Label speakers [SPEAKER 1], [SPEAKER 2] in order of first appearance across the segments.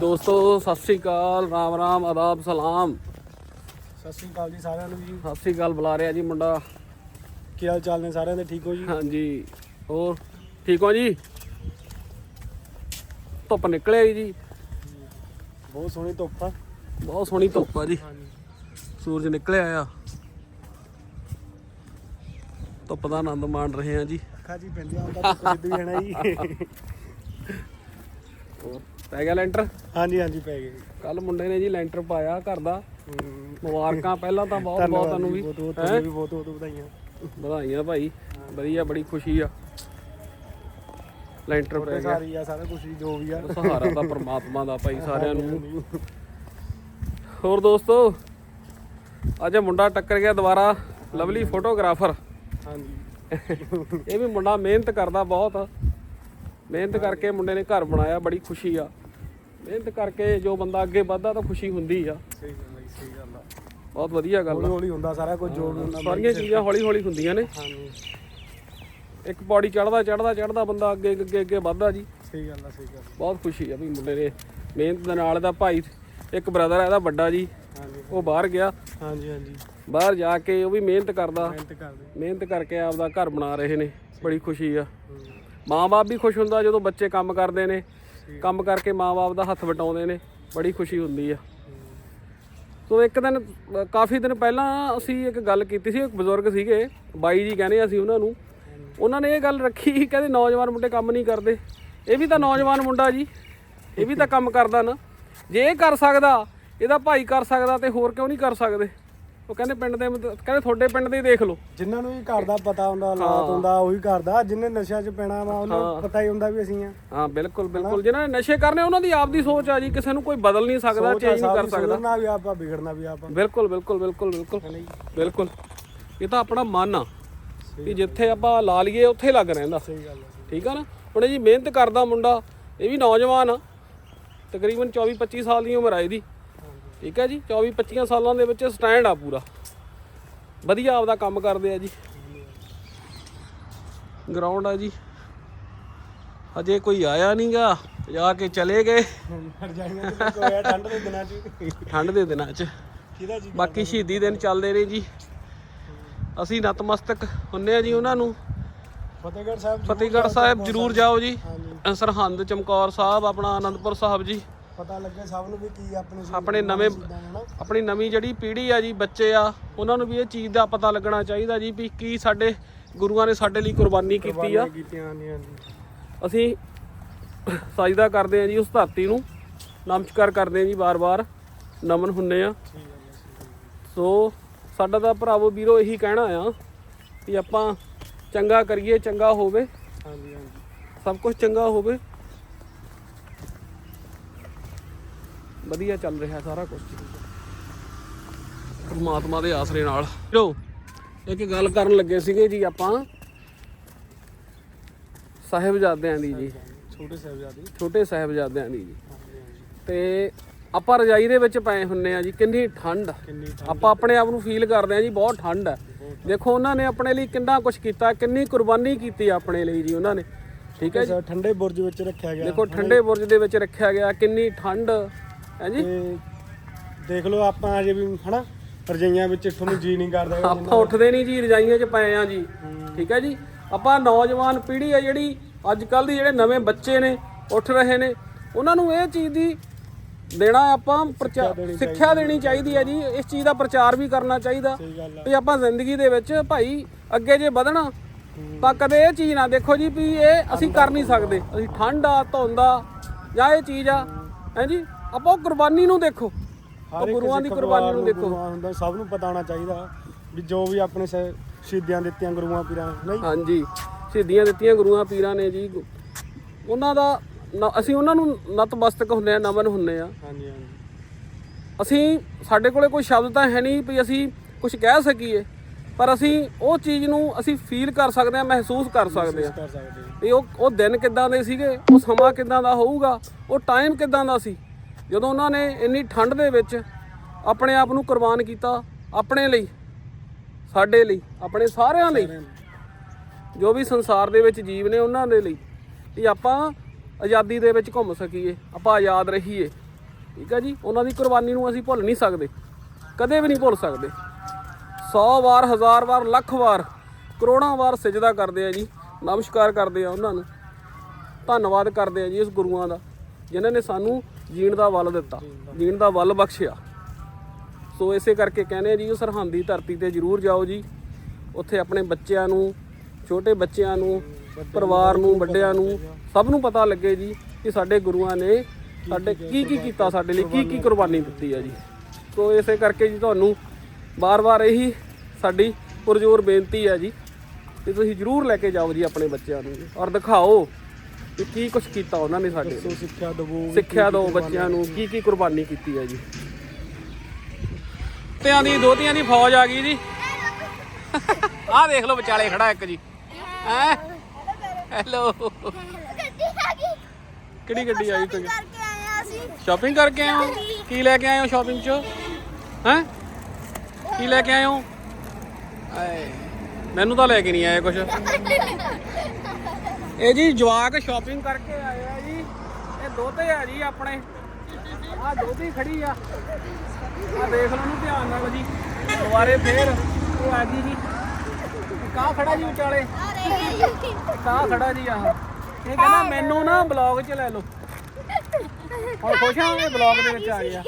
[SPEAKER 1] ਦੋਸਤੋ ਸਤਿ ਸ੍ਰੀ ਅਕਾਲ ਰਾਮ ਰਾਮ ਆਦਾਬ ਸਲਾਮ।
[SPEAKER 2] ਸਤਿ ਸ਼੍ਰੀ ਅਕਾਲ ਜੀ ਸਾਰਿਆਂ ਨੂੰ ਜੀ।
[SPEAKER 1] ਸਤਿ ਸ੍ਰੀ ਅਕਾਲ ਬੁਲਾ ਰਿਹਾ ਜੀ ਮੁੰਡਾ।
[SPEAKER 2] ਕੀ ਹਾਲ ਚਾਲ ਨੇ ਸਾਰਿਆਂ ਦੇ? ਠੀਕ ਹੋ ਜੀ?
[SPEAKER 1] ਹਾਂਜੀ। ਹੋਰ ਠੀਕ ਹੋ ਜੀ? ਧੁੱਪ ਨਿਕਲਿਆ ਜੀ
[SPEAKER 2] ਬਹੁਤ ਸੋਹਣੀ ਧੁੱਪ ਆ।
[SPEAKER 1] ਬਹੁਤ ਸੋਹਣੀ ਧੁੱਪ ਆ ਜੀ। ਸੂਰਜ ਨਿਕਲਿਆ ਆ। ਧੁੱਪ ਦਾ ਆਨੰਦ ਮਾਣ ਰਹੇ ਆ ਜੀ।
[SPEAKER 2] ਅੱਖਾਂ ਜੀ ਪੈਂਦੀਆਂ ਹੁੰਦਾ ਧੁੱਪ ਵੀ ਹੈ ਜੀ।
[SPEAKER 1] ਹੋਰ। ਪੈ ਗਿਆ ਲੈਂਟਰ?
[SPEAKER 2] ਹਾਂਜੀ ਹਾਂਜੀ ਪੈ ਗਏ
[SPEAKER 1] ਕੱਲ ਮੁੰਡੇ ਨੇ ਜੀ ਲੈਂਟਰ ਪਾਇਆ ਘਰ ਦਾ। ਮੁਬਾਰਕਾਂ ਪਹਿਲਾਂ ਤਾਂ ਬਹੁਤ ਬਹੁਤ ਤੁਹਾਨੂੰ ਵੀ।
[SPEAKER 2] ਬਹੁਤ ਬਹੁਤ
[SPEAKER 1] ਹੈਂ?
[SPEAKER 2] ਤੁਹਾਨੂੰ ਵੀ ਬਹੁਤ ਬਹੁਤ ਵਧਾਈਆਂ।
[SPEAKER 1] ਵਧਾਈਆਂ ਭਾਈ ਵਧੀਆ ਬੜੀ ਖੁਸ਼ੀ ਆ। ਲੈਂਟਰ ਪੈ ਗਿਆ।
[SPEAKER 2] ਸਾਰੀ ਆ ਸਾਰਾ ਕੁਝ ਜੋ ਵੀ ਆ।
[SPEAKER 1] ਸਹਾਰਾ ਦਾ ਪ੍ਰਮਾਤਮਾ ਦਾ ਭਾਈ ਸਾਰਿਆਂ ਨੂੰ। ਹੋਰ ਦੋਸਤੋ ਅੱਜ ਮੁੰਡਾ ਟੱਕਰ ਗਿਆ ਦੁਬਾਰਾ ਲਵਲੀ ਫੋਟੋਗ੍ਰਾਫਰ।
[SPEAKER 2] ਹਾਂਜੀ।
[SPEAKER 1] ਇਹ ਵੀ ਮੁੰਡਾ ਮਿਹਨਤ ਕਰਦਾ ਬਹੁਤ। ਮਿਹਨਤ ਕਰਕੇ ਮੁੰਡੇ ਨੇ ਘਰ ਬਣਾਇਆ ਬੜੀ ਖੁਸ਼ੀ ਆ। ਮਿਹਨਤ ਕਰਕੇ ਜੋ ਬੰਦਾ ਅੱਗੇ ਵੱਧਦਾ ਤਾਂ ਖੁਸ਼ੀ ਹੁੰਦੀ ਆ।
[SPEAKER 2] ਸਹੀ ਗੱਲ ਹੈ ਜੀ, ਸਹੀ ਗੱਲ ਆ।
[SPEAKER 1] ਬਹੁਤ ਵਧੀਆ ਗੱਲ
[SPEAKER 2] ਹੌਲੀ
[SPEAKER 1] ਆ।
[SPEAKER 2] ਹੌਲੀ ਹੁੰਦਾ ਸਾਰਾ ਕੁਝ ਜੋ
[SPEAKER 1] ਸਾਰੀਆਂ ਚੀਜ਼ਾਂ ਹੌਲੀ ਹੌਲੀ ਹੁੰਦੀਆਂ ਨੇ।
[SPEAKER 2] ਹਾਂਜੀ।
[SPEAKER 1] ਇੱਕ ਪੌੜੀ ਚੜਦਾ ਚੜਦਾ ਚੜਦਾ ਬੰਦਾ ਅੱਗੇ ਅੱਗੇ ਅੱਗੇ ਵੱਧਦਾ ਜੀ।
[SPEAKER 2] ਸਹੀ ਗੱਲ ਆ ਸਹੀ ਗੱਲ
[SPEAKER 1] ਬਹੁਤ ਖੁਸ਼ੀ ਆ ਵੀ ਮੁੰਡੇ ਨੇ ਮਿਹਨਤ ਦੇ ਨਾਲ ਦਾ ਭਾਈ ਇੱਕ ਬ੍ਰਦਰ ਆ ਇਹਦਾ ਵੱਡਾ ਜੀ।
[SPEAKER 2] ਹਾਂਜੀ।
[SPEAKER 1] ਉਹ ਬਾਹਰ ਗਿਆ।
[SPEAKER 2] ਹਾਂਜੀ ਹਾਂਜੀ।
[SPEAKER 1] ਬਾਹਰ ਜਾ ਕੇ ਉਹ ਵੀ ਮਿਹਨਤ ਕਰਦਾ।
[SPEAKER 2] ਮਿਹਨਤ ਕਰਦੇ।
[SPEAKER 1] ਮਿਹਨਤ ਕਰਕੇ ਆਪਦਾ ਘਰ ਬਣਾ ਰਹੇ ਨੇ। ਬੜੀ ਖੁਸ਼ੀ ਆ। ਮਾਂ-ਬਾਪ ਵੀ ਖੁਸ਼ ਹੁੰਦਾ ਜਦੋਂ ਬੱਚੇ ਕੰਮ ਕਰਦੇ ਨੇ। ਕੰਮ ਕਰਕੇ ਮਾਂ-ਬਾਪ ਦਾ ਹੱਥ ਵਟਾਉਂਦੇ ਨੇ। ਬੜੀ ਖੁਸ਼ੀ ਹੁੰਦੀ ਆ। ਸੋ ਇੱਕ ਦਿਨ, ਕਾਫੀ ਦਿਨ ਪਹਿਲਾਂ ਅਸੀਂ ਇੱਕ ਗੱਲ ਕੀਤੀ ਸੀ, ਇੱਕ ਬਜ਼ੁਰਗ ਸੀਗੇ, ਬਾਈ ਜੀ ਕਹਿੰਦੇ ਅਸੀਂ ਉਹਨਾਂ ਨੂੰ, ਉਹਨਾਂ ਨੇ ਇਹ ਗੱਲ ਰੱਖੀ ਕਹਿੰਦੇ ਨੌਜਵਾਨ ਮੁੰਡੇ ਕੰਮ ਨਹੀਂ ਕਰਦੇ। ਇਹ ਵੀ ਤਾਂ ਨੌਜਵਾਨ ਮੁੰਡਾ ਜੀ, ਇਹ ਵੀ ਤਾਂ ਕੰਮ ਕਰਦਾ ਨਾ। ਜੇ ਇਹ ਕਰ ਸਕਦਾ, ਇਹਦਾ ਭਾਈ ਕਰ ਸਕਦਾ ਤੇ ਹੋਰ ਕਿਉਂ ਨਹੀਂ ਕਰ ਸਕਦੇ? ਉਹ ਕਹਿੰਦੇ ਪਿੰਡ ਦੇ ਮਤ- ਕਹਿੰਦੇ ਤੁਹਾਡੇ ਪਿੰਡ ਦੇ ਹੀ ਦੇਖ ਲਓ।
[SPEAKER 2] ਜਿਨ੍ਹਾਂ ਨੂੰ ਵੀ ਘਰ ਦਾ ਪਤਾ ਹੁੰਦਾ ਹਾਲਾਤ ਹੁੰਦਾ ਉਹੀ ਕਰਦਾ ਜਿੰਨੇ ਨਸ਼ਿਆਂ 'ਚ ਪੈਣਾ ਵਾ ਉਹਨੂੰ ਪਤਾ ਹੀ ਹੁੰਦਾ ਵੀ ਅਸੀਂ ਆ।
[SPEAKER 1] ਹਾਂ ਬਿਲਕੁਲ ਬਿਲਕੁਲ। ਜਿਨ੍ਹਾਂ ਨੇ ਨਸ਼ੇ ਕਰਨੇ ਉਹਨਾਂ ਦੀ ਆਪਦੀ ਸੋਚ ਆ ਜੀ ਕਿਸੇ ਨੂੰ ਕੋਈ ਬਦਲ ਨਹੀਂ ਸਕਦਾ ਚੇਂਜ ਨਹੀਂ ਕਰ ਸਕਦਾ।
[SPEAKER 2] ਸੁਧਰਨਾ ਵੀ ਆਪਾਂ ਵਿਗੜਨਾ ਵੀ ਆਪਾਂ।
[SPEAKER 1] ਬਿਲਕੁਲ ਬਿਲਕੁਲ ਬਿਲਕੁਲ ਬਿਲਕੁਲ? ਬਿਲਕੁਲ। ਇਹ ਤਾਂ ਆਪਣਾ ਮਨ ਆ ਕਿ ਜਿੱਥੇ ਆਪਾਂ ਲਾ ਲਈਏ ਉੱਥੇ ਲੱਗ ਰਹਿੰਦਾ।
[SPEAKER 2] ਸਹੀ ਗੱਲ ਹੈ
[SPEAKER 1] ਠੀਕ ਆ ਨਾ? ਹੁਣ ਇਹ ਜੀ ਮਿਹਨਤ ਕਰਦਾ ਮੁੰਡਾ ਇਹ ਵੀ ਨੌਜਵਾਨ ਆ। ਤਕਰੀਬਨ 24 25 ਸਾਲ ਦੀ ਉਮਰ ਆ ਇਹਦੀ। ਠੀਕ ਹੈ ਜੀ 24 25 ਸਾਲਾਂ ਦੇ ਵਿੱਚ ਸਟੈਂਡ ਆ ਪੂਰਾ। ਵਧੀਆ ਆਪਦਾ ਕੰਮ ਕਰਦੇ ਆ ਜੀ। ਗਰਾਊਂਡ ਆ ਜੀ। ਅਜੇ ਕੋਈ ਆਇਆ ਨਹੀਂਗਾ ਜਾ ਕੇ ਚਲੇ ਗਏ।
[SPEAKER 2] ਠੰਡ ਦੇ ਦਿਨਾਂ 'ਚ।
[SPEAKER 1] ਠੰਡ ਦੇ ਦਿਨਾਂ 'ਚ।
[SPEAKER 2] ਕਿਹਦਾ ਜੀ
[SPEAKER 1] ਬਾਕੀ ਸ਼ਹੀਦੀ ਦਿਨ ਚੱਲਦੇ ਨੇ ਜੀ। ਅਸੀਂ ਨਤਮਸਤਕ ਹੁੰਨੇ ਆ ਜੀ ਉਹਨਾਂ ਨੂੰ।
[SPEAKER 2] ਫਤਿਹਗੜ੍ਹ ਸਾਹਿਬ
[SPEAKER 1] ਫਤਿਹਗੜ੍ਹ ਸਾਹਿਬ ਜਰੂਰ ਜਾਓ ਜੀ। ਸਰਹੰਦ ਚਮਕੌਰ ਸਾਹਿਬ ਆਪਣਾ ਆਨੰਦਪੁਰ ਸਾਹਿਬ ਜੀ।
[SPEAKER 2] ਪਤਾ ਲੱਗੇ ਸਭ ਨੂੰ ਵੀ ਕੀ ਆਪਣੇ
[SPEAKER 1] ਆਪਣੇ ਨਵੇਂ ਆਪਣੀ ਨਵੀਂ ਜਿਹੜੀ ਪੀੜ੍ਹੀ ਆ ਜੀ ਬੱਚੇ ਆ ਉਹਨਾਂ ਨੂੰ ਵੀ ਇਹ ਚੀਜ਼ ਦਾ ਪਤਾ ਲੱਗਣਾ ਚਾਹੀਦਾ ਜੀ ਵੀ ਕੀ ਸਾਡੇ ਗੁਰੂਆਂ ਨੇ ਸਾਡੇ ਲਈ ਕੁਰਬਾਨੀ ਕੀਤੀ ਆ। ਅਸੀਂ ਸਜਦਾ ਕਰਦੇ ਆ ਜੀ ਉਸ ਧਰਤੀ ਨੂੰ ਨਮਸਕਾਰ ਕਰਦੇ ਆ ਜੀ ਬਾਰ-ਬਾਰ ਨਮਨ ਹੁੰਨੇ ਆ। ਸੋ ਸਾਡਾ ਤਾਂ ਭਰਾਵੋ ਵੀਰੋ ਇਹੀ ਕਹਿਣਾ ਆ ਕਿ ਆਪਾਂ ਚੰਗਾ ਕਰੀਏ ਚੰਗਾ ਹੋਵੇ।
[SPEAKER 2] ਹਾਂਜੀ ਹਾਂਜੀ।
[SPEAKER 1] ਸਭ ਕੁਝ ਚੰਗਾ ਹੋਵੇ। ਵਧੀਆ ਚੱਲ ਰਿਹਾ ਸਾਰਾ ਕੁਝ ਪਰਮਾਤਮਾ ਦੇ ਆਸਰੇ ਨਾਲ। ਲੋ ਇੱਕ ਗੱਲ ਕਰਨ ਲੱਗੇ ਸੀਗੇ ਜੀ ਆਪਾਂ। ਸਾਹਿਬਜ਼ਾਦਿਆਂ ਦੀ ਜੀ।
[SPEAKER 2] ਛੋਟੇ ਸਾਹਿਬਜ਼ਾਦੇ।
[SPEAKER 1] ਛੋਟੇ ਸਾਹਿਬਜ਼ਾਦਿਆਂ ਦੀ ਜੀ। ਤੇ ਆਪਾਂ ਰਜਾਈ ਦੇ ਵਿੱਚ ਪਏ ਹੁੰਨੇ ਆ ਜੀ ਕਿੰਨੀ ਠੰਡ। ਆਪਾਂ ਆਪਣੇ ਆਪ ਨੂੰ ਫੀਲ ਕਰਦੇ ਆ ਜੀ ਬਹੁਤ ਠੰਡ ਹੈ। ਦੇਖੋ ਉਹਨਾਂ ਨੇ ਆਪਣੇ ਲਈ ਕਿੰਨਾ ਕੁਝ ਕੀਤਾ ਕਿੰਨੀ ਕੁਰਬਾਨੀ ਕੀਤੀ ਆਪਣੇ ਲਈ ਜੀ ਉਹਨਾਂ ਨੇ। ਠੀਕ ਹੈ ਜੀ।
[SPEAKER 2] ਠੰਡੇ ਬੁਰਜ ਵਿੱਚ ਰੱਖਿਆ ਗਿਆ।
[SPEAKER 1] ਦੇਖੋ ਠੰਡੇ ਬੁਰਜ ਦੇ ਵਿੱਚ ਰੱਖਿਆ ਗਿਆ ਕਿੰਨੀ ਠੰਡ। ਹੈ ਜੀ
[SPEAKER 2] ਤੇ ਦੇਖ ਲਓ ਆਪਾਂ ਅਜੇ ਵੀ ਹਨਾ ਰਜਾਈਆਂ ਵਿੱਚ ਤੁਹਾਨੂੰ ਜੀ ਨਹੀਂ ਕਰਦਾ
[SPEAKER 1] ਆਪਾਂ ਉੱਠਦੇ ਨਹੀਂ ਜੀ ਰਜਾਈਆਂ 'ਚ ਪਏ ਆ ਜੀ। ਠੀਕ ਹੈ ਜੀ? ਆਪਾਂ ਨੌਜਵਾਨ ਪੀੜ੍ਹੀ ਆ ਜਿਹੜੀ ਅੱਜ ਕੱਲ ਦੀ ਜਿਹੜੇ ਨਵੇਂ ਬੱਚੇ ਨੇ ਉੱਠ ਰਹੇ ਨੇ ਉਹਨਾਂ ਨੂੰ ਇਹ ਚੀਜ਼ ਦੀ ਦੇਣਾ ਆਪਾਂ ਪ੍ਰਚਾਰ ਸਿੱਖਿਆ ਦੇਣੀ ਚਾਹੀਦੀ ਹੈ ਜੀ। ਇਸ ਚੀਜ਼ ਦਾ ਪ੍ਰਚਾਰ ਵੀ ਕਰਨਾ ਚਾਹੀਦਾ। ਵੀ ਆਪਾਂ ਜ਼ਿੰਦਗੀ ਦੇ ਵਿੱਚ ਭਾਈ ਅੱਗੇ ਜੇ ਵਧਣਾ ਤਾਂ ਕਦੇ ਇਹ ਚੀਜ਼ ਨਾ ਦੇਖੋ ਜੀ ਵੀ ਇਹ ਅਸੀਂ ਕਰ ਨਹੀਂ ਸਕਦੇ। ਅਸੀਂ ਠੰਡ ਆ ਧੁੰਦ ਆ ਜਾਂ ਇਹ ਚੀਜ਼ ਆ। ਹੈ ਜੀ? ਆਪਾਂ ਉਹ ਕੁਰਬਾਨੀ ਨੂੰ ਦੇਖੋ। ਉਹ
[SPEAKER 2] ਹਰ ਇੱਕ
[SPEAKER 1] ਗੁਰੂਆਂ ਦੀ
[SPEAKER 2] ਸਿੱਖ
[SPEAKER 1] ਕੁਰਬਾਨੀ
[SPEAKER 2] ਪਰਿਵਾਰ
[SPEAKER 1] ਨੂੰ ਦੇਖੋ।
[SPEAKER 2] ਗੁਰੂਆਂ ਹੁੰਦਾ ਸਭ ਨੂੰ ਪਤਾ ਹੋਣਾ ਚਾਹੀਦਾ ਵੀ ਜੋ ਵੀ ਆਪਣੇ ਸ- ਸ਼ਹੀਦੀਆਂ ਦਿੱਤੀਆਂ ਗੁਰੂਆਂ ਪੀਰਾਂ ਨਹੀਂ?
[SPEAKER 1] ਹਾਂਜੀ ਸ਼ਹੀਦੀਆਂ ਦਿੱਤੀਆਂ ਗੁਰੂਆਂ ਪੀਰਾਂ ਨੇ ਜੀ। ਉਹਨਾਂ ਦਾ ਨ- ਅਸੀਂ ਉਹਨਾਂ ਨੂੰ ਨਤਮਸਤਕ ਹੁੰਨੇ ਆ ਨਮਨ ਹੁੰਨੇ ਆ
[SPEAKER 2] ਹਾਂਜੀ ਹਾਂਜੀ।
[SPEAKER 1] ਅਸੀਂ ਸਾਡੇ ਕੋਲੇ ਕੋਈ ਸ਼ਬਦ ਤਾਂ ਹੈ ਨਹੀਂ ਵੀ ਅਸੀਂ ਕੁਝ ਕਹਿ ਸਕੀਏ ਪਰ ਅਸੀਂ ਉਹ ਚੀਜ਼ ਨੂੰ ਅਸੀਂ ਫੀਲ ਕਰ ਸਕਦੇ ਆ ਮਹਿਸੂਸ ਕਰ ਸਕਦੇ ਆ
[SPEAKER 2] ਕਰ ਸਕਦੇ।
[SPEAKER 1] ਵੀ ਉਹ ਉਹ ਦਿਨ ਕਿੱਦਾਂ ਦੇ ਸੀਗੇ ਉਹ ਸਮਾਂ ਕਿੱਦਾਂ ਦਾ ਹੋਊਗਾ ਉਹ ਟਾਈਮ ਕਿੱਦਾਂ ਦਾ ਸੀ। ਜਦੋਂ ਉਹਨਾਂ ਨੇ ਇੰਨੀ ਠੰਡ ਦੇ ਵਿੱਚ ਆਪਣੇ ਆਪ ਨੂੰ ਕੁਰਬਾਨ ਕੀਤਾ ਆਪਣੇ ਲਈ, ਸਾਡੇ ਲਈ, ਆਪਣੇ ਸਾਰਿਆਂ ਲਈ, ਜੋ ਵੀ ਸੰਸਾਰ ਦੇ ਵਿੱਚ ਜੀਵ ਨੇ ਉਹਨਾਂ ਦੇ ਲਈ ਕਿ ਆਪਾਂ ਆਜ਼ਾਦੀ ਦੇ ਵਿੱਚ ਘੁੰਮ ਸਕੀਏ, ਆਪਾਂ ਆਜ਼ਾਦ ਰਹੀਏ। ਠੀਕ ਹੈ ਜੀ? ਉਹਨਾਂ ਦੀ ਕੁਰਬਾਨੀ ਨੂੰ ਅਸੀਂ ਭੁੱਲ ਨਹੀਂ ਸਕਦੇ। ਕਦੇ ਵੀ ਨਹੀਂ ਭੁੱਲ ਸਕਦੇ। 100 ਵਾਰ, ਹਜ਼ਾਰ ਵਾਰ, ਲੱਖ ਵਾਰ, ਕਰੋੜਾਂ ਵਾਰ ਸਜਦਾ ਕਰਦੇ ਆ ਜੀ। ਨਮਸਕਾਰ ਕਰਦੇ ਆ ਉਹਨਾਂ ਨੂੰ। ਧੰਨਵਾਦ ਕਰਦੇ ਆ ਜੀ ਇਸ ਗੁਰੂਆਂ ਦਾ, ਜਿਨ੍ਹਾਂ ਨੇ ਸਾਨੂੰ ਜੀਣ ਦਾ ਵੱਲ ਦਿੱਤਾ। ਜੀਣ ਦਾ। ਵੱਲ ਬਖਸ਼ਿਆ। ਸੋ ਇਸੇ ਕਰਕੇ ਕਹਿੰਦੇ ਜੀ ਉਹ ਸਰਹੰਦ ਧਰਤੀ ਤੇ ਜ਼ਰੂਰ ਜਾਓ ਜੀ। ਉੱਥੇ ਆਪਣੇ ਬੱਚਿਆਂ ਨੂੰ ਛੋਟੇ ਬੱਚਿਆਂ ਨੂੰ ਪਰਿਵਾਰ ਨੂੰ ਵੱਡਿਆਂ ਨੂੰ ਸਭ ਨੂੰ ਪਤਾ ਲੱਗੇ ਜੀ ਕਿ ਸਾਡੇ ਗੁਰੂਆਂ ਨੇ ਸਾਡੇ ਕੀ ਕੀ ਕੀਤਾ ਸਾਡੇ ਲਈ ਕੀ ਕੀ ਕੁਰਬਾਨੀ ਦਿੱਤੀ। ਆ ਜੀ। ਸੋ ਇਸੇ ਕਰਕੇ ਜੀ ਤੁਹਾਨੂੰ ਬਾਰ-ਬਾਰ ਇਹੀ ਸਾਡੀ ਪੁਰਜੋਰ ਬੇਨਤੀ ਹੈ ਜੀ ਕਿ ਤੁਸੀਂ ਜ਼ਰੂਰ ਲੈ ਕੇ ਜਾਓ ਜੀ ਆਪਣੇ ਬੱਚਿਆਂ ਨੂੰ। ਔਰ ਦਿਖਾਓ ਕਿ ਕੀ ਕੁਝ ਕੀਤਾ ਉਹਨਾਂ ਨੇ ਸਾਡੇ ਲਈ
[SPEAKER 2] ਸੋ ਸਿੱਖਿਆ ਦਵੋ
[SPEAKER 1] ਸਿੱਖਿਆ ਦਿਓ ਬੱਚਿਆਂ ਨੂੰ ਕੀ ਕੀ ਕੁਰਬਾਨੀ ਕੀਤੀ ਹੈ ਜੀ। ਤਿਆਂ ਦੀ ਦੋਤੀਆਂ ਦੀ ਫੌਜ ਆ ਗਈ ਜੀ। ਆਹ ਦੇਖ ਲਓ ਵਿਚਾਲੇ ਖੜਾ ਇੱਕ ਜੀ। ਹੈ? ਹੈਲੋ।
[SPEAKER 3] ਗੱਡੀ ਆ ਗਈ
[SPEAKER 1] ਕਿਹੜੀ ਗੱਡੀ ਆਈ ਕੋਈ
[SPEAKER 3] ਕਰਕੇ ਆਇਆ
[SPEAKER 1] ਸ਼ਾਪਿੰਗ ਕਰਕੇ ਆਏ ਹੋ? ਕੀ ਲੈ ਕੇ ਆਏ ਹੋ ਸ਼ਾਪਿੰਗ ਚ? ਹੈ? ਕੀ ਲੈ ਕੇ ਆਏ ਹੋ? ਆਏ। ਮੈਨੂੰ ਤਾਂ ਲੈ ਕੇ ਨਹੀਂ ਆਏ ਕੁਝ ਇਹ ਜੀ ਜਵਾਕ ਸ਼ਾਪਿੰਗ ਕਰਕੇ ਆਏ ਆ ਜੀ। ਇਹ ਦੋਤੇ ਆ ਜੀ ਆਪਣੇ। ਆ ਦੋਤੀ ਖੜੀ ਆ। ਆ ਦੇਖ ਲਓ ਨੂੰ ਧਿਆਨ ਨਾਲ ਜੀ। ਦੁਬਾਰੇ ਫੇਰ ਇਹ ਆ ਗਈ ਜੀ। ਕਾ ਖੜਾ ਜੀ ਵਿਚਾਲੇ? ਕਾ ਖੜਾ ਜੀ ਆਹ? ਇਹ ਕਹਿੰਦਾ ਮੈਨੂੰ ਨਾ ਬਲੌਗ 'ਚ ਲੈ ਲਓ। ਹੁਣ ਖੁਸ਼ ਹਾਂ ਇਹ ਬਲੌਗ ਦੇ ਵਿੱਚ ਆ ਗਿਆ।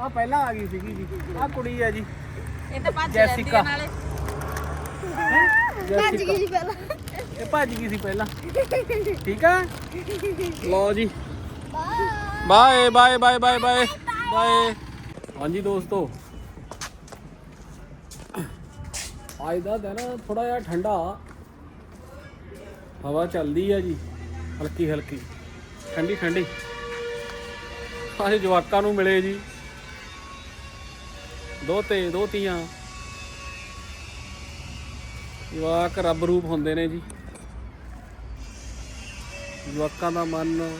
[SPEAKER 1] ਆ ਪਹਿਲਾਂ ਆ ਗਈ ਸੀਗੀ ਜੀ। ਆ ਕੁੜੀ ਆ ਜੀ।
[SPEAKER 4] ਇਹ ਤਾਂ ਭੱਜ
[SPEAKER 1] ਜੈਸਿਕਾ।
[SPEAKER 4] ਨਾਲੇ।
[SPEAKER 3] ਭੱਜ ਗਈ ਸੀ ਪਹਿਲਾਂ।
[SPEAKER 1] ਇਹ ਭੱਜ ਗਈ ਸੀ ਪਹਿਲਾਂ। ਠੀਕ ਆ? ਲਓ ਜੀ। Bye bye bye bye bye bye. ਹਾਂਜੀ ਦੋਸਤੋ। ਅੱਜ ਦਾ ਦਿਨ ਥੋੜਾ ਜਿਹਾ ਠੰਡਾ। ਹਵਾ ਚੱਲਦੀ ਆ ਜੀ, ਹਲਕੀ ਹਲਕੀ। ਠੰਡੀ ਠੰਡੀ। ਅਸੀਂ ਜਵਾਕਾਂ ਨੂੰ ਮਿਲੇ ਜੀ। ਦੋਤੇ ਦੋਤੀਆਂ ਜਵਾਕ ਰੱਬ ਰੂਪ ਹੁੰਦੇ ਨੇ ਜੀ। ਜਵਾਕਾਂ ਦਾ ਮਨ,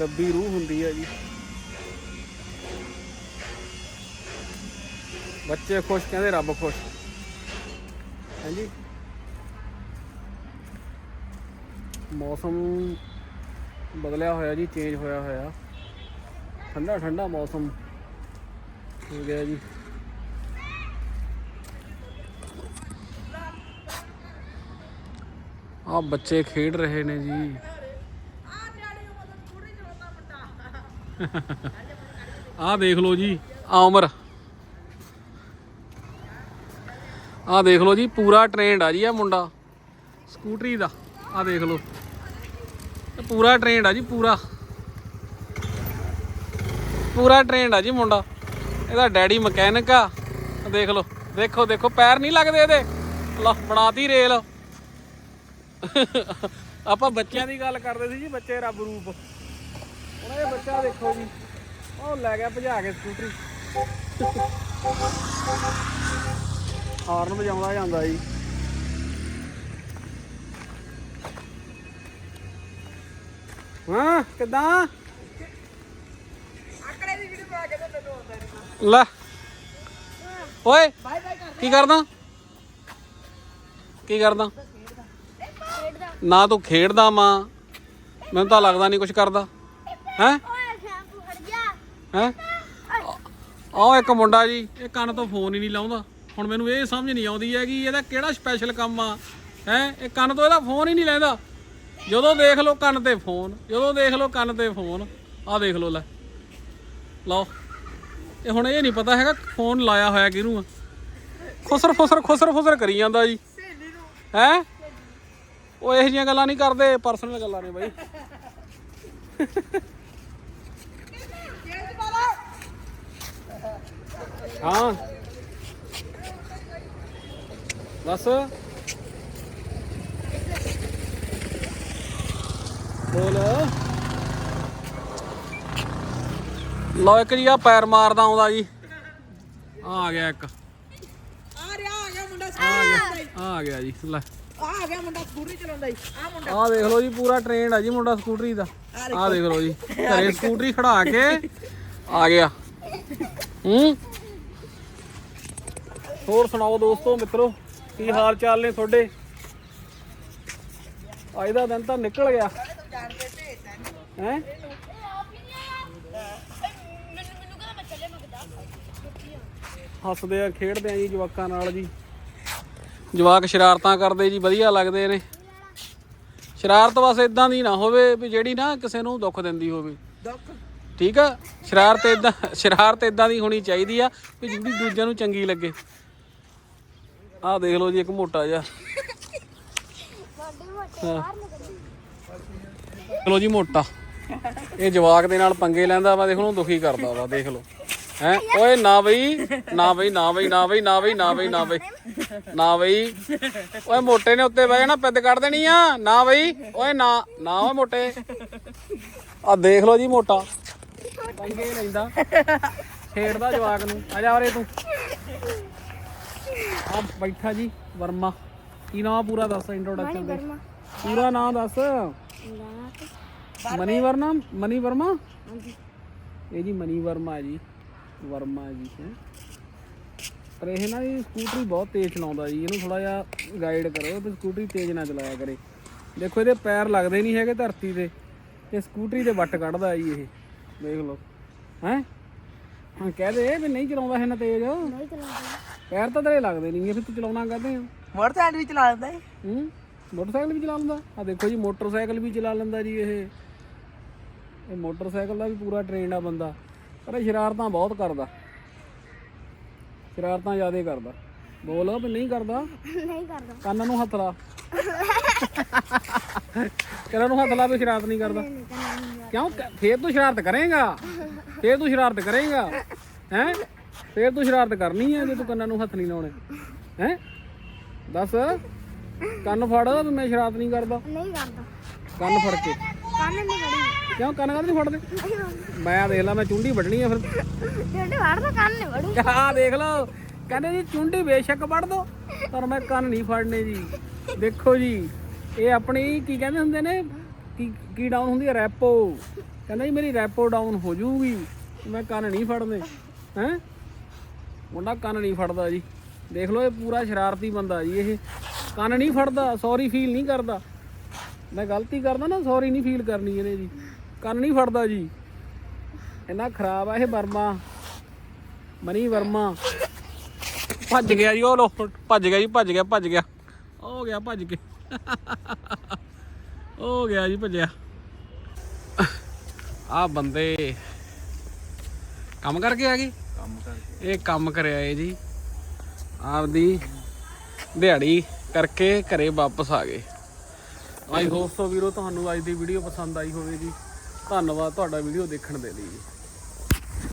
[SPEAKER 1] ਰੱਬੀ ਰੂਹ ਹੁੰਦੀ ਹੈ ਜੀ। ਬੱਚੇ ਖੁਸ਼, ਕਹਿੰਦੇ ਰੱਬ ਖੁਸ਼। ਹਾਂਜੀ। ਮੌਸਮ ਬਦਲਿਆ ਹੋਇਆ ਜੀ ਚੇਂਜ ਹੋਇਆ ਹੋਇਆ। ਠੰਡਾ ਠੰਡਾ ਮੌਸਮ ਹੋ ਗਿਆ ਜੀ। ਆ ਬੱਚੇ ਖੇਡ ਰਹੇ ਨੇ ਜੀ। ਆ ਦੇਖ ਲਓ ਜੀ, ਆ ਉਮਰ। ਆ ਦੇਖ ਲਓ ਜੀ, ਪੂਰਾ ਟ੍ਰੇਨਡ ਆ ਜੀ ਆ ਮੁੰਡਾ। ਸਕੂਟਰੀ ਦਾ, ਆ ਦੇਖ ਲਓ। ਪੂਰਾ ਟ੍ਰੇਨਡ ਆ ਜੀ, ਪੂਰਾ। ਪੂਰਾ ਟ੍ਰੇਨਡ ਆ ਜੀ ਮੁੰਡਾ। ਇਹਦਾ ਡੈਡੀ ਮਕੈਨਿਕ ਆ। ਆਹ ਦੇਖ ਲਓ, ਦੇਖੋ ਦੇਖੋ, ਪੈਰ ਨਹੀਂ ਲੱਗਦੇ ਇਹਦੇ। ਲਓ, ਬਣਾਤੀ ਰੇਲ। ਆਪਾਂ ਬੱਚਿਆਂ ਦੀ ਗੱਲ ਕਰਦੇ ਸੀ ਜੀ ਬੱਚੇ ਰੱਬ ਰੂਪ। ਹੁਣ ਇਹ ਬੱਚਾ ਦੇਖੋ ਜੀ ਉਹ ਲੈ ਗਿਆ ਭਜਾ ਕੇ ਸਕੂਟਰੀ। ਹਾਰਨ ਵਜਾਉਂਦਾ ਜਾਂਦਾ ਜੀ। ਹਾਂ ਕਿਦਾਂ? ਲੈ। ਓਏ ਕੀ ਕਰਦਾ? ਕੀ ਕਰਦਾ? ਨਾ ਤੂੰ ਖੇਡਦਾ ਮਾਂ। ਮੈਨੂੰ ਤਾਂ ਲੱਗਦਾ ਨਹੀਂ ਕੁਝ ਕਰਦਾ। ਹੈ?
[SPEAKER 3] ਓਏ ਸ਼ੈਂਪੂ
[SPEAKER 1] ਹੈ? ਆਹ ਇੱਕ ਮੁੰਡਾ ਜੀ, ਇਹ ਕੰਨ ਤੋਂ ਫੋਨ ਹੀ ਨਹੀਂ ਲਾਉਂਦਾ। ਹੁਣ ਮੈਨੂੰ ਇਹ ਸਮਝ ਨਹੀਂ ਆਉਂਦੀ ਹੈ ਕਿ ਇਹਦਾ ਕਿਹੜਾ ਸਪੈਸ਼ਲ ਕੰਮ ਆ? ਹੈ? ਇਹ ਕੰਨ ਤੋਂ ਇਹਦਾ ਫੋਨ ਹੀ ਨਹੀਂ ਲੈਂਦਾ। ਜਦੋਂ ਦੇਖ ਲਓ ਕੰਨ ਤੇ ਫੋਨ, ਜਦੋਂ ਦੇਖ ਲਓ ਕੰਨ ਤੇ ਫੋਨ, ਆਹ ਦੇਖ ਲਓ ਲੈ। ਲਓ। ਇਹ ਹੁਣ ਇਹ ਨਹੀਂ ਪਤਾ ਹੈਗਾ ਫੋਨ ਲਾਇਆ ਹੋਇਆ ਕਿਹਨੂੰ ਆ। ਖੁਸਰ ਖੁਸਰ ਖੁਸਰ ਖੁਸਰ ਕਰੀ ਜਾਂਦਾ ਜੀ। ਹੈ? ਉਹ ਇਹੋ ਜਿਹੀਆਂ ਗੱਲਾਂ ਨਹੀਂ ਕਰਦੇ ਪਰਸਨਲ ਗੱਲਾਂ ਨੇ ਬਾਈ। ਹਾਂ। ਬਸ। ਬੋਲ। ਲਓ ਇੱਕ ਜੀ ਆ ਪੈਰ ਮਾਰਦਾ ਆਉਂਦਾ ਜੀ। ਆ ਗਿਆ ਇੱਕ।
[SPEAKER 4] ਆ ਰਿਹਾ ਆ ਗਿਆ ਮੁੰਡਾ
[SPEAKER 1] ਆ ਗਿਆ ਆ ਆ ਗਿਆ ਜੀ ਲੈ।
[SPEAKER 4] ਆ ਗਿਆ ਮੁੰਡਾ ਸਕੂਟਰੀ ਚਲਾਉਂਦਾ ਜੀ ਆ ਮੁੰਡਾ
[SPEAKER 1] ਆਹ ਦੇਖ ਲਓ ਜੀ ਪੂਰਾ ਟ੍ਰੇਨਡ ਆ ਜੀ ਮੁੰਡਾ ਸਕੂਟਰੀ ਦਾ। ਆਹ ਦੇਖ। ਲਓ ਜੀ ਘਰੇ ਸਕੂਟਰੀ ਖੜਾ ਕੇ ਆ ਗਿਆ। ਹੂੰ? ਹੋਰ ਸੁਣਾਓ ਦੋਸਤੋ ਮਿੱਤਰੋ ਕੀ ਹਾਲ ਚਾਲ ਨੇ ਤੁਹਾਡੇ? ਅੱਜ ਦਾ ਦਿਨ ਤਾਂ ਨਿਕਲ ਗਿਆ। ਹੈ? ਹੱਸਦੇ ਆ ਖੇਡਦੇ ਆ ਜੀ ਜਵਾਕਾਂ ਨਾਲ ਜੀ। ਜਵਾਕ ਸ਼ਰਾਰਤਾਂ ਕਰਦੇ ਜੀ ਵਧੀਆ ਲੱਗਦੇ ਨੇ। ਸ਼ਰਾਰਤ ਬਸ ਇਦਾਂ ਦੀ ਨਾ ਹੋਵੇ ਵੀ ਜਿਹੜੀ ਨਾ ਕਿਸੇ ਨੂੰ ਦੁੱਖ ਦਿੰਦੀ ਹੋਵੇ।
[SPEAKER 4] ਦੁੱਖ?
[SPEAKER 1] ਠੀਕ ਆ? ਸ਼ਰਾਰਤ ਇਦਾਂ ਸ਼ਰਾਰਤ ਇਦਾਂ ਦੀ ਹੋਣੀ ਚਾਹੀਦੀ ਆ ਵੀ ਜਿਹੜੀ ਦੂਜਿਆਂ ਨੂੰ ਚੰਗੀ ਲੱਗੇ। ਆਹ ਦੇਖ ਲਓ ਜੀ ਇੱਕ ਮੋਟਾ ਜਿਹਾ। ਚਲੋ ਜੀ ਮੋਟਾ। ਇਹ ਜਵਾਕ ਦੇ ਨਾਲ ਪੰਗੇ ਲੈਂਦਾ ਵਾ ਦੇਖ ਲਓ ਦੁਖੀ ਕਰਦਾ ਵਾ ਦੇਖ ਲਓ। ਹੈ? ਓਏ ਨਾ ਬਈ ਨਾ ਬਈ ਨਾ ਬਈ ਨਾ ਬਈ ਨਾ ਬਈ ਨਾ ਬਈ ਨਾ ਬਈ ਨਾ ਬਈ। ਓਏ ਮੋਟੇ ਨੇ ਉੱਤੇ ਬਹਿ ਜਾਣਾ ਪਿੱਦ ਕੱਢ ਦੇਣੀ ਆ। ਨਾ ਬਈ ਓਏ ਨਾ ਨਾ ਓਏ ਮੋਟੇ। ਆ ਦੇਖ ਲਓ ਜੀ ਮੋਟਾ। ਪੰਗੇ ਲੈਂਦਾ। ਛੇੜਦਾ ਜਵਾਕ ਨੂੰ। ਆ ਜਾ ਉਰੇ ਤੂੰ। ਆ ਬੈਠਾ ਜੀ ਵਰਮਾ। ਕੀ ਨਾਮ ਪੂਰਾ ਦੱਸ ਇੰਟਰੋਡਕਸ਼ਨ ਦੇ। ਪੂਰਾ ਨਾਮ ਦੱਸ। ਮਨੀ ਵਰਮਾ ਮਨੀ ਵਰਮਾ ਇਹ ਜੀ ਮਨੀ ਵਰਮਾ ਜੀ। ਵਰਮਾ ਹੈ ਜੀ ਹੈਂ। ਪਰ ਇਹ ਨਾ ਜੀ ਸਕੂਟਰੀ ਬਹੁਤ ਤੇਜ਼ ਚਲਾਉਂਦਾ ਜੀ ਇਹਨੂੰ ਥੋੜਾ ਜਿਹਾ ਗਾਈਡ ਕਰੋ ਤੇ ਸਕੂਟਰੀ ਤੇਜ਼ ਨਾ ਚਲਾਇਆ ਕਰੇ। ਦੇਖੋ ਇਹਦੇ ਪੈਰ ਲੱਗਦੇ ਨਹੀਂ ਹੈਗੇ ਧਰਤੀ ਤੇ ਇਹ ਸਕੂਟਰੀ ਦੇ ਵੱਟ ਕੱਢਦਾ ਜੀ ਇਹ। ਦੇਖ ਲਓ। ਹੈ? ਹਾਂ ਕਹਿ ਦੇ ਵੀ ਨਹੀਂ ਚਲਾਉਂਦਾ ਹੈ ਨਾ ਤੇਜ਼।
[SPEAKER 3] ਨਹੀਂ ਚਲਾਉਂਦਾ।
[SPEAKER 1] ਪੈਰ ਤਾਂ ਤੇਰੇ ਲੱਗਦੇ ਨਹੀਂ ਫਿਰ ਤੂੰ ਚਲਾਉਣਾ ਕਰਦੇ ਆ?
[SPEAKER 4] ਮੋਟਰਸਾਈਕਲ ਵੀ ਚਲਾ ਲੈਂਦਾ ਏ
[SPEAKER 1] ਹੂੰ? ਮੋਟਰਸਾਈਕਲ ਵੀ ਚਲਾ ਲੈਂਦਾ? ਆ ਦੇਖੋ ਜੀ ਮੋਟਰਸਾਈਕਲ ਵੀ ਚਲਾ ਲੈਂਦਾ ਜੀ ਇਹ। ਇਹ ਮੋਟਰਸਾਈਕਲ ਦਾ ਵੀ ਪੂਰਾ ਟ੍ਰੇਨਡ ਆ ਬੰਦਾ। ਪਰ ਇਹ ਸ਼ਰਾਰਤਾਂ ਬਹੁਤ ਕਰਦਾ। ਸ਼ਰਾਰਤਾਂ ਜ਼ਿਆਦਾ ਕਰਦਾ। ਬੋਲ ਵੀ ਨਹੀਂ ਕਰਦਾ।
[SPEAKER 3] ਨਹੀਂ ਕਰਦਾ।
[SPEAKER 1] ਕੰਨ ਨੂੰ ਹੱਥ ਲਾ। ਕੰਨ ਨੂੰ ਹੱਥ ਲਾ ਵੀ ਸ਼ਰਾਰਤ ਨਹੀਂ ਕਰਦਾ। ਕਿਉਂ? ਫੇਰ ਤੂੰ ਸ਼ਰਾਰਤ ਕਰੇਗਾ। ਫੇਰ ਤੂੰ ਸ਼ਰਾਰਤ ਕਰੇਗਾ। ਹੈ? ਫੇਰ ਤੂੰ ਸ਼ਰਾਰਤ ਕਰਨੀ ਹੈ ਜੇ ਤੂੰ ਕੰਨਾਂ ਨੂੰ ਹੱਥ ਨਹੀਂ ਲਾਉਣੇ। ਹੈ? ਦੱਸ। ਕੰਨ ਫੜ ਮੈਂ ਸ਼ਰਾਰਤ ਨਹੀਂ ਕਰਦਾ।
[SPEAKER 3] ਨਹੀਂ ਕਰਦਾ।
[SPEAKER 1] ਕੰਨ ਫੜ ਕੇ।
[SPEAKER 3] ਕੰਨ ਨਹੀਂ ਵੜੀ
[SPEAKER 1] ਕਿਉਂ ਕੰਨ ਕਦ ਨਹੀਂ ਫੜਦੇ? ਮੈਂ ਦੇਖ ਲਾ ਮੈਂ ਚੁੰਡੀ ਵੱਢਣੀ ਆ ਫਿਰ।
[SPEAKER 3] ਜਿਹੜੇ ਵੜਦਾ ਕੰਨ ਨਹੀਂ ਵੜੂ
[SPEAKER 1] ਆਹ ਦੇਖ ਲਓ ਕਹਿੰਦੇ ਜੀ ਚੁੰਡੀ ਬੇਸ਼ੱਕ ਵੱਢ ਦੋ ਪਰ ਮੈਂ ਕੰਨ ਨਹੀਂ ਫੜਨੇ ਜੀ। ਦੇਖੋ ਜੀ ਇਹ ਆਪਣੀ ਕੀ ਕਹਿੰਦੇ ਹੁੰਦੇ ਨੇ ਕੀ ਕੀ ਡਾਊਨ ਹੁੰਦੀ ਹੈ? ਰੈਪੋ। ਕਹਿੰਦਾ ਜੀ ਮੇਰੀ ਰੈਪੋ ਡਾਊਨ ਹੋ ਜੂਗੀ ਮੈਂ ਕੰਨ ਨਹੀਂ ਫੜਨੇ। ਹੈ? ਮੁੰਡਾ ਕੰਨ ਨਹੀਂ ਫੜਦਾ ਜੀ। ਦੇਖ ਲਓ ਇਹ ਪੂਰਾ ਸ਼ਰਾਰਤੀ ਬੰਦਾ ਜੀ ਇਹ। ਕੰਨ ਨਹੀਂ ਫੜਦਾ ਸੌਰੀ ਫੀਲ ਨਹੀਂ ਕਰਦਾ। ਮੈਂ ਗਲਤੀ ਕਰਦਾ ਨਾ ਸੌਰੀ ਨਹੀਂ ਫੀਲ ਕਰਨੀ ਇਹਨੇ ਜੀ। ਕੰਨ ਨਹੀਂ ਫੜਦਾ ਜੀ। ਇੰਨਾ ਖਰਾਬ ਆ ਇਹ ਵਰਮਾ। ਮਨੀ ਵਰਮਾ। ਭੱਜ ਗਿਆ ਜੀ ਉਹ ਲੋ ਭੱਜ ਗਿਆ ਜੀ ਭੱਜ ਗਿਆ ਭੱਜ ਗਿਆ। ਹੋ ਗਿਆ ਭੱਜ ਕੇ। ਹੋ ਗਿਆ ਜੀ ਭੱਜਿਆ। ਆ ਬੰਦੇ ਕੰਮ ਕਰਕੇ ਆ ਗਏ? ਕੰਮ ਕਰਕੇ। ਇਹ ਕੰਮ ਕਰਿਆ ਏ ਜੀ। ਆਪਦੀ ਦਿਹਾੜੀ ਕਰਕੇ ਘਰੇ ਵਾਪਸ ਆ ਗਏ। ਆਈ ਹੋਪ ਸੋ ਵੀਰੋ, ਤੁਹਾਨੂੰ ਅੱਜ ਦੀ ਵੀਡੀਓ ਪਸੰਦ ਆਈ ਹੋਵੇਗੀ। ਧੰਨਵਾਦ ਤੁਹਾਡਾ ਵੀਡੀਓ ਦੇਖਣ ਦੇ ਲਈ। ਜੀ